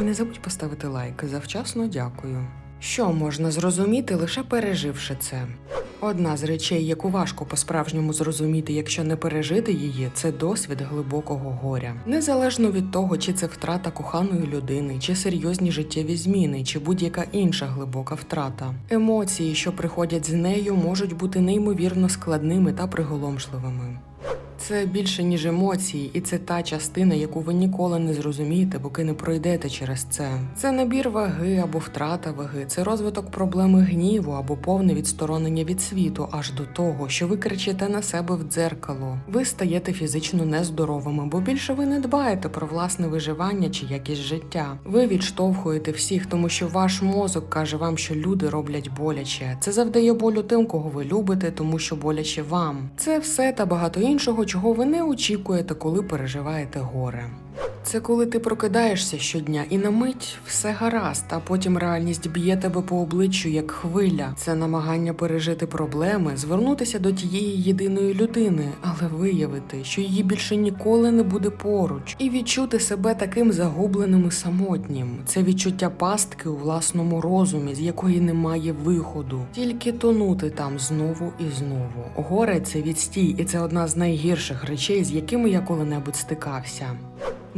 І не забудь поставити лайк. Завчасно дякую. Що можна зрозуміти, лише переживши це? Одна з речей, яку важко по-справжньому зрозуміти, якщо не пережити її, це досвід глибокого горя. Незалежно від того, чи це втрата коханої людини, чи серйозні життєві зміни, чи будь-яка інша глибока втрата. Емоції, що приходять з нею, можуть бути неймовірно складними та приголомшливими. Це більше ніж емоції, і це та частина, яку ви ніколи не зрозумієте, поки не пройдете через це. Це набір ваги або втрата ваги, це розвиток проблеми гніву або повне відсторонення від світу, аж до того, що ви кричите на себе в дзеркало. Ви стаєте фізично нездоровими, бо більше ви не дбаєте про власне виживання чи якість життя. Ви відштовхуєте всіх, тому що ваш мозок каже вам, що люди роблять боляче. Це завдає болю тим, кого ви любите, тому що боляче вам. Це все та багато іншого, чого ви не очікуєте, коли переживаєте горе. Це коли ти прокидаєшся щодня і на мить все гаразд, а потім реальність б'є тебе по обличчю як хвиля. Це намагання пережити проблеми, звернутися до тієї єдиної людини, але виявити, що її більше ніколи не буде поруч, і відчути себе таким загубленим і самотнім. Це відчуття пастки у власному розумі, з якої немає виходу, тільки тонути там знову і знову. Горе це відстій, і це одна з найгірших речей, з якими я коли-небудь стикався.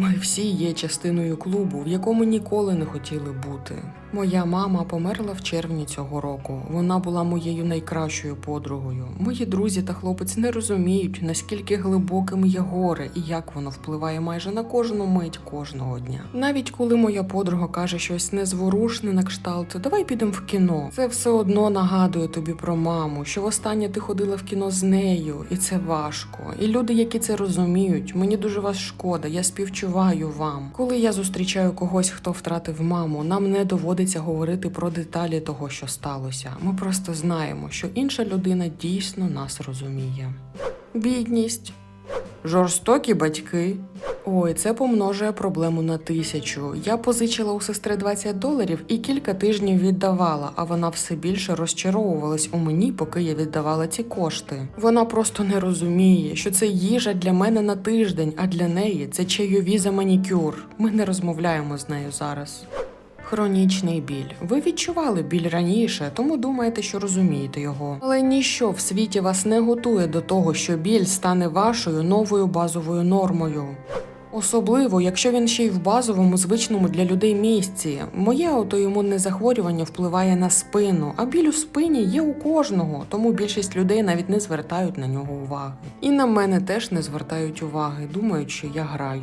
Ми всі є частиною клубу, в якому ніколи не хотіли бути. Моя мама померла в червні цього року. Вона була моєю найкращою подругою. Мої друзі та хлопець не розуміють, наскільки глибоким є горе і як воно впливає майже на кожну мить кожного дня. Навіть коли моя подруга каже щось незворушне на кшталт, давай підемо в кіно. Це все одно нагадує тобі про маму, що востаннє ти ходила в кіно з нею, і це важко. І люди, які це розуміють, мені дуже вас шкода. Я співчуваю вам. Коли я зустрічаю когось, хто втратив маму, нам не доводиться говорити про деталі того, що сталося. Ми просто знаємо, що інша людина дійсно нас розуміє. Бідність. Жорстокі батьки. Ой, це помножує проблему на тисячу. Я позичила у сестри 20 доларів і кілька тижнів віддавала, а вона все більше розчаровувалась у мені, поки я віддавала ці кошти. Вона просто не розуміє, що це їжа для мене на тиждень, а для неї це чайові за манікюр. Ми не розмовляємо з нею зараз. Хронічний біль. Ви відчували біль раніше, тому думаєте, що розумієте його. Але ніщо в світі вас не готує до того, що біль стане вашою новою базовою нормою. Особливо, якщо він ще й в базовому, звичному для людей місці. Моє аутоімунне захворювання впливає на спину, а біль у спині є у кожного, тому більшість людей навіть не звертають на нього уваги. І на мене теж не звертають уваги, думають, що я граю.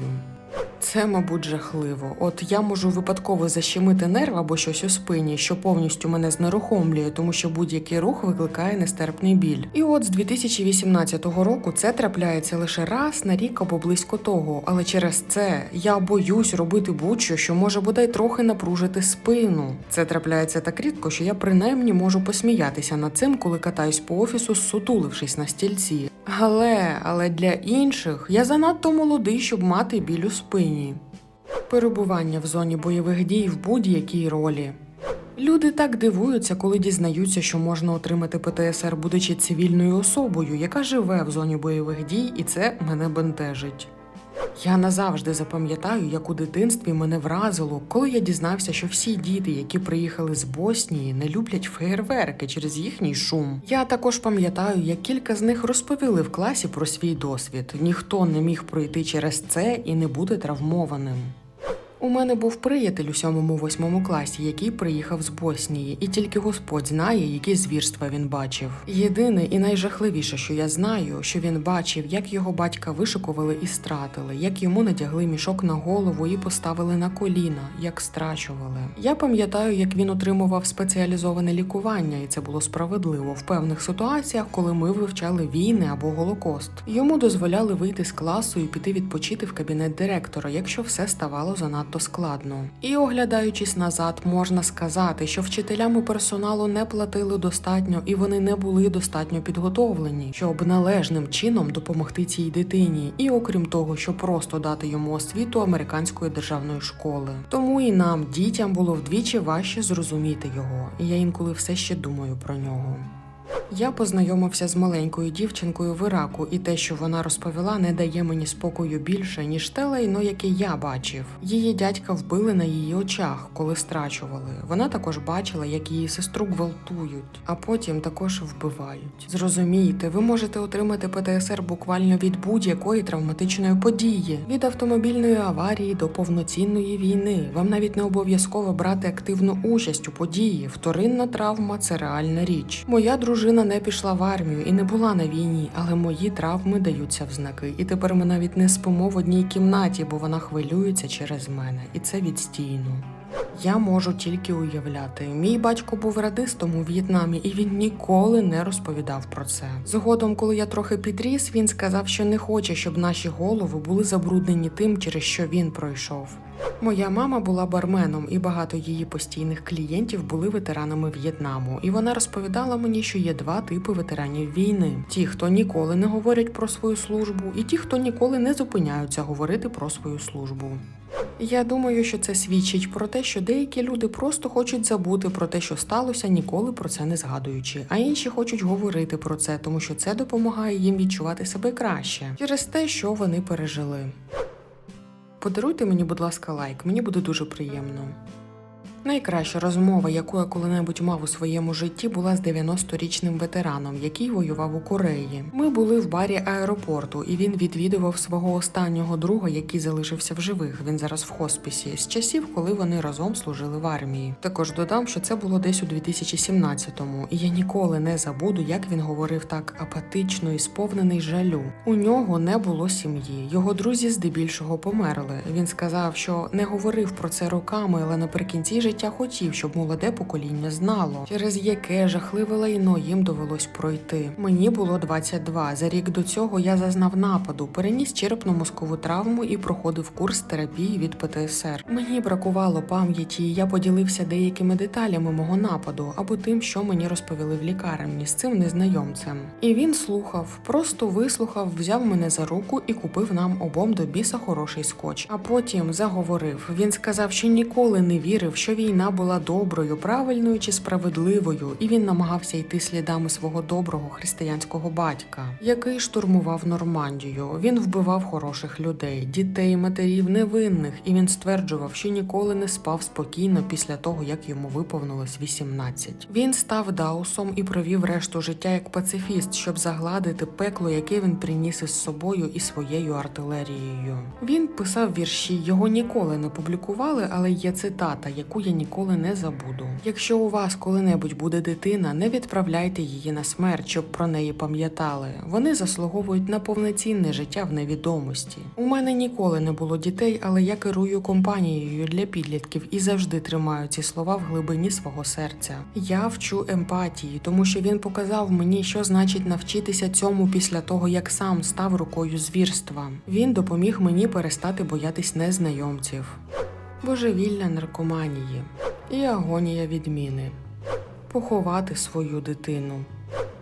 Це, мабуть, жахливо. От я можу випадково защемити нерв або щось у спині, що повністю мене знерухомлює, тому що будь-який рух викликає нестерпний біль. І от з 2018 року це трапляється лише раз на рік або близько того. Але через це я боюсь робити будь-що, що може бодай трохи напружити спину. Це трапляється так рідко, що я принаймні можу посміятися над цим, коли катаюсь по офісу, сутулившись на стільці. Але, але для інших я занадто молодий, щоб мати біль у спині. Перебування в зоні бойових дій в будь-якій ролі. Люди так дивуються, коли дізнаються, що можна отримати ПТСР, будучи цивільною особою, яка живе в зоні бойових дій, і це мене бентежить. Я назавжди запам'ятаю, як у дитинстві мене вразило, коли я дізнався, що всі діти, які приїхали з Боснії, не люблять феєрверки через їхній шум. Я також пам'ятаю, як кілька з них розповіли в класі про свій досвід. Ніхто не міг пройти через це і не бути травмованим. У мене був приятель у сьомому-восьмому класі, який приїхав з Боснії, і тільки Господь знає, які звірства він бачив. Єдине і найжахливіше, що я знаю, що він бачив, як його батька вишикували і стратили, як йому надягли мішок на голову і поставили на коліна, як страчували. Я пам'ятаю, як він отримував спеціалізоване лікування, і це було справедливо в певних ситуаціях, коли ми вивчали війни або голокост. Йому дозволяли вийти з класу і піти відпочити в кабінет директора, якщо все ставало занадто складно. І оглядаючись назад, можна сказати, що вчителям і персоналу не платили достатньо, і вони не були достатньо підготовлені, щоб належним чином допомогти цій дитині, і окрім того, що просто дати йому освіту американської державної школи. Тому і нам, дітям, було вдвічі важче зрозуміти його, і я інколи все ще думаю про нього. Я познайомився з маленькою дівчинкою в Іраку, і те, що вона розповіла, не дає мені спокою більше, ніж те лайно, яке я бачив. Її дядька вбили на її очах, коли страчували. Вона також бачила, як її сестру гвалтують, а потім також вбивають. Зрозумійте, ви можете отримати ПТСР буквально від будь-якої травматичної події, від автомобільної аварії до повноцінної війни. Вам навіть не обов'язково брати активну участь у події. Вторинна травма це реальна річ. Моя дружина не пішла в армію і не була на війні, але мої травми даються в знаки. І тепер ми навіть не спимо в одній кімнаті, бо вона хвилюється через мене, і це відстійно. Я можу тільки уявляти. Мій батько був радистом у В'єтнамі, і він ніколи не розповідав про це. Згодом, коли я трохи підріс, він сказав, що не хоче, щоб наші голови були забруднені тим, через що він пройшов. Моя мама була барменом, і багато її постійних клієнтів були ветеранами В'єтнаму. І вона розповідала мені, що є два типи ветеранів війни: ті, хто ніколи не говорять про свою службу, і ті, хто ніколи не зупиняються говорити про свою службу. Я думаю, що це свідчить про те, що деякі люди просто хочуть забути про те, що сталося, ніколи про це не згадуючи, а інші хочуть говорити про це, тому що це допомагає їм відчувати себе краще через те, що вони пережили. Подаруйте мені, будь ласка, лайк, мені буде дуже приємно. Найкраща розмова, яку я коли-небудь мав у своєму житті, була з 90-річним ветераном, який воював у Кореї. Ми були в барі аеропорту, і він відвідував свого останнього друга, який залишився в живих. Він зараз в хоспісі з часів, коли вони разом служили в армії. Також додам, що це було десь у 2017-му, і я ніколи не забуду, як він говорив так апатично і сповнений жалю. У нього не було сім'ї. Його друзі здебільшого померли. Він сказав, що не говорив про це роками, але наприкінці життя хотів, щоб молоде покоління знало, через яке жахливе лайно їм довелось пройти. Мені було 22. За рік до цього я зазнав нападу, переніс черепно-мозкову травму і проходив курс терапії від ПТСР. Мені бракувало пам'яті, і я поділився деякими деталями мого нападу або тим, що мені розповіли в лікарні з цим незнайомцем. І він слухав, просто вислухав, взяв мене за руку і купив нам обом до біса хороший скотч. А потім заговорив. Він сказав, що ніколи не вірив, що війна була доброю, правильною чи справедливою, і він намагався йти слідами свого доброго християнського батька, який штурмував Нормандію. Він вбивав хороших людей, дітей, матерів невинних, і він стверджував, що ніколи не спав спокійно після того, як йому виповнилось 18. Він став даусом і провів решту життя як пацифіст, щоб загладити пекло, яке він приніс із собою і своєю артилерією. Він писав вірші, його ніколи не публікували, але є цитата, яку я ніколи не забуду. Якщо у вас коли-небудь буде дитина, не відправляйте її на смерть, щоб про неї пам'ятали. Вони заслуговують на повноцінне життя в невідомості. У мене ніколи не було дітей, але я керую компанією для підлітків і завжди тримаю ці слова в глибині свого серця. Я вчу емпатії, тому що він показав мені, що значить навчитися цьому після того, як сам став рукою звірства. Він допоміг мені перестати боятись незнайомців божевілля наркоманії і агонія відміни, поховати свою дитину.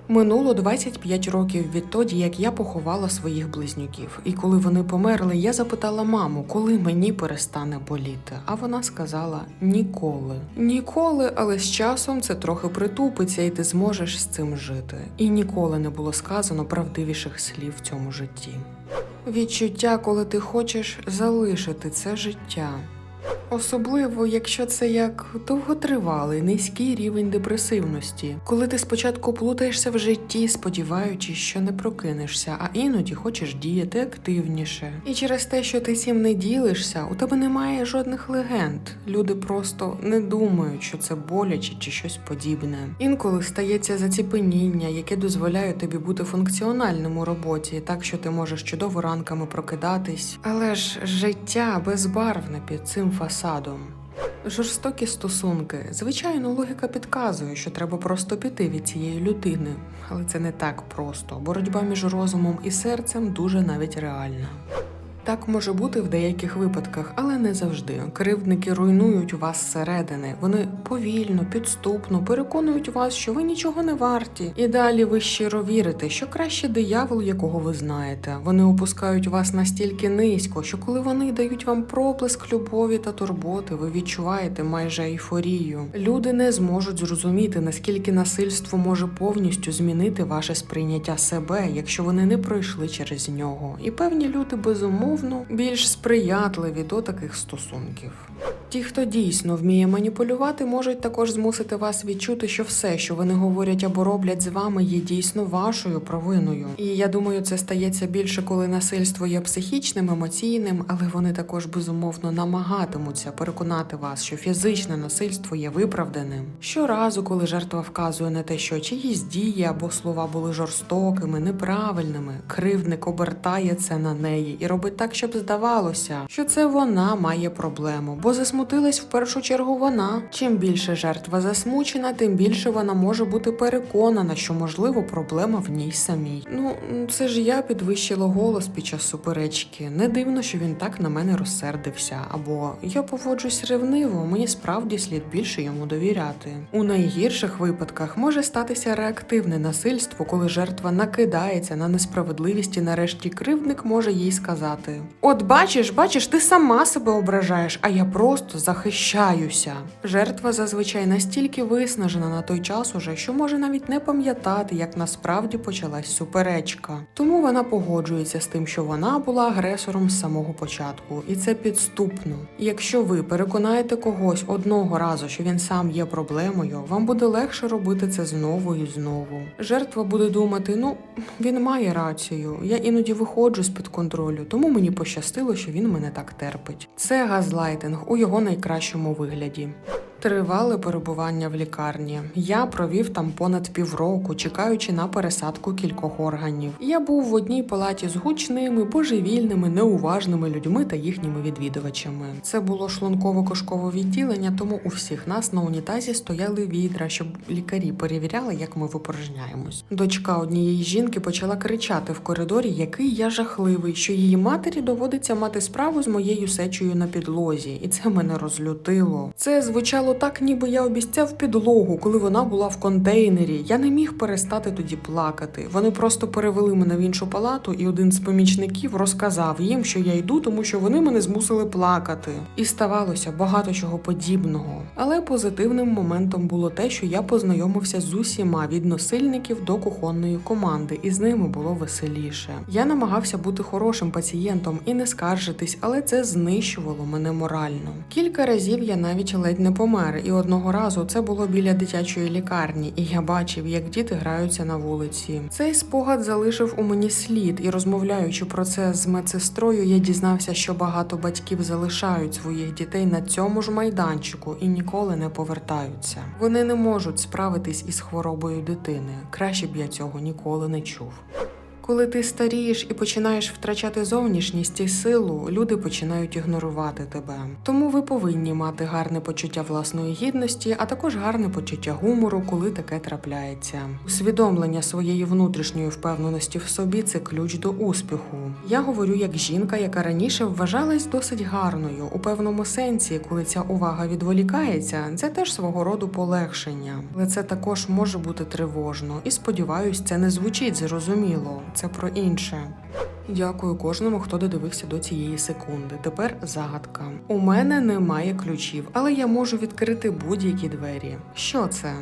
Минуло 25 років відтоді, як я поховала своїх близнюків. І коли вони померли, я запитала маму, коли мені перестане боліти. А вона сказала ніколи. Ніколи, але з часом це трохи притупиться, і ти зможеш з цим жити. І ніколи не було сказано правдивіших слів в цьому житті. Відчуття, коли ти хочеш залишити це життя. Особливо, якщо це як довготривалий низький рівень депресивності, коли ти спочатку плутаєшся в житті, сподіваючись, що не прокинешся, а іноді хочеш діяти активніше. І через те, що ти цим не ділишся, у тебе немає жодних легенд. Люди просто не думають, що це боляче чи щось подібне. Інколи стається заціпеніння, яке дозволяє тобі бути функціональним у роботі, так що ти можеш чудово ранками прокидатись. Але ж життя безбарвне під цим фасадом. Жорстокі стосунки. Звичайно, логіка підказує, що треба просто піти від цієї людини, але це не так просто. Боротьба між розумом і серцем дуже навіть реальна. Так може бути в деяких випадках, але не завжди. Кривдники руйнують вас зсередини. Вони повільно, підступно переконують вас, що ви нічого не варті. І далі ви щиро вірите, що краще диявол, якого ви знаєте. Вони опускають вас настільки низько, що коли вони дають вам проплеск любові та турботи, ви відчуваєте майже ейфорію. Люди не зможуть зрозуміти, наскільки насильство може повністю змінити ваше сприйняття себе, якщо вони не пройшли через нього. І певні люди безумовно більш сприятливі до таких стосунків. Ті, хто дійсно вміє маніпулювати, можуть також змусити вас відчути, що все, що вони говорять або роблять з вами, є дійсно вашою провиною. І я думаю, це стається більше, коли насильство є психічним, емоційним, але вони також безумовно намагатимуться переконати вас, що фізичне насильство є виправданим. Щоразу, коли жертва вказує на те, що чиїсь дії або слова були жорстокими, неправильними, кривдник обертає це на неї і робить так, щоб здавалося, що це вона має проблему, бо засмутилась в першу чергу вона. Чим більше жертва засмучена, тим більше вона може бути переконана, що можливо проблема в ній самій. Ну це ж я підвищила голос під час суперечки. Не дивно, що він так на мене розсердився. Або я поводжусь ревниво, мені справді слід більше йому довіряти. У найгірших випадках може статися реактивне насильство, коли жертва накидається на несправедливість і нарешті кривдник може їй сказати: От бачиш, бачиш, ти сама себе ображаєш, а я просто захищаюся. Жертва зазвичай настільки виснажена на той час уже, що може навіть не пам'ятати, як насправді почалась суперечка. Тому вона погоджується з тим, що вона була агресором з самого початку, і це підступно. Якщо ви переконаєте когось одного разу, що він сам є проблемою, вам буде легше робити це знову і знову. Жертва буде думати: ну він має рацію, я іноді виходжу з під контролю, тому мені пощастило, що він мене так терпить. Це газлайтинг у його найкращому вигляді. Тривале перебування в лікарні. Я провів там понад півроку, чекаючи на пересадку кількох органів. Я був в одній палаті з гучними, божевільними, неуважними людьми та їхніми відвідувачами. Це було шлунково-кишкове відділення, тому у всіх нас на унітазі стояли відра, щоб лікарі перевіряли, як ми випорожняємось. Дочка однієї жінки почала кричати в коридорі, який я жахливий, що її матері доводиться мати справу з моєю сечею на підлозі, і це мене розлютило. Це звучало так, ніби я обіцяв підлогу, коли вона була в контейнері. Я не міг перестати тоді плакати. Вони просто перевели мене в іншу палату, і один з помічників розказав їм, що я йду, тому що вони мене змусили плакати. І ставалося багато чого подібного. Але позитивним моментом було те, що я познайомився з усіма від носильників до кухонної команди, і з ними було веселіше. Я намагався бути хорошим пацієнтом і не скаржитись, але це знищувало мене морально. Кілька разів я навіть ледь не помер, і одного разу це було біля дитячої лікарні, і я бачив, як діти граються на вулиці. Цей спогад залишив у мені слід, і розмовляючи про це з медсестрою, я дізнався, що багато батьків залишають своїх дітей на цьому ж майданчику і ніколи не повертаються. Вони не можуть справитись із хворобою дитини. Краще б я цього ніколи не чув. Коли ти старієш і починаєш втрачати зовнішність і силу, люди починають ігнорувати тебе. Тому ви повинні мати гарне почуття власної гідності, а також гарне почуття гумору, коли таке трапляється. Усвідомлення своєї внутрішньої впевненості в собі це ключ до успіху. Я говорю як жінка, яка раніше вважалась досить гарною у певному сенсі, коли ця увага відволікається, це теж свого роду полегшення, але це також може бути тривожно, і сподіваюсь, це не звучить зрозуміло. Це про інше. Дякую кожному, хто додивився до цієї секунди. Тепер загадка. У мене немає ключів, але я можу відкрити будь-які двері. Що це?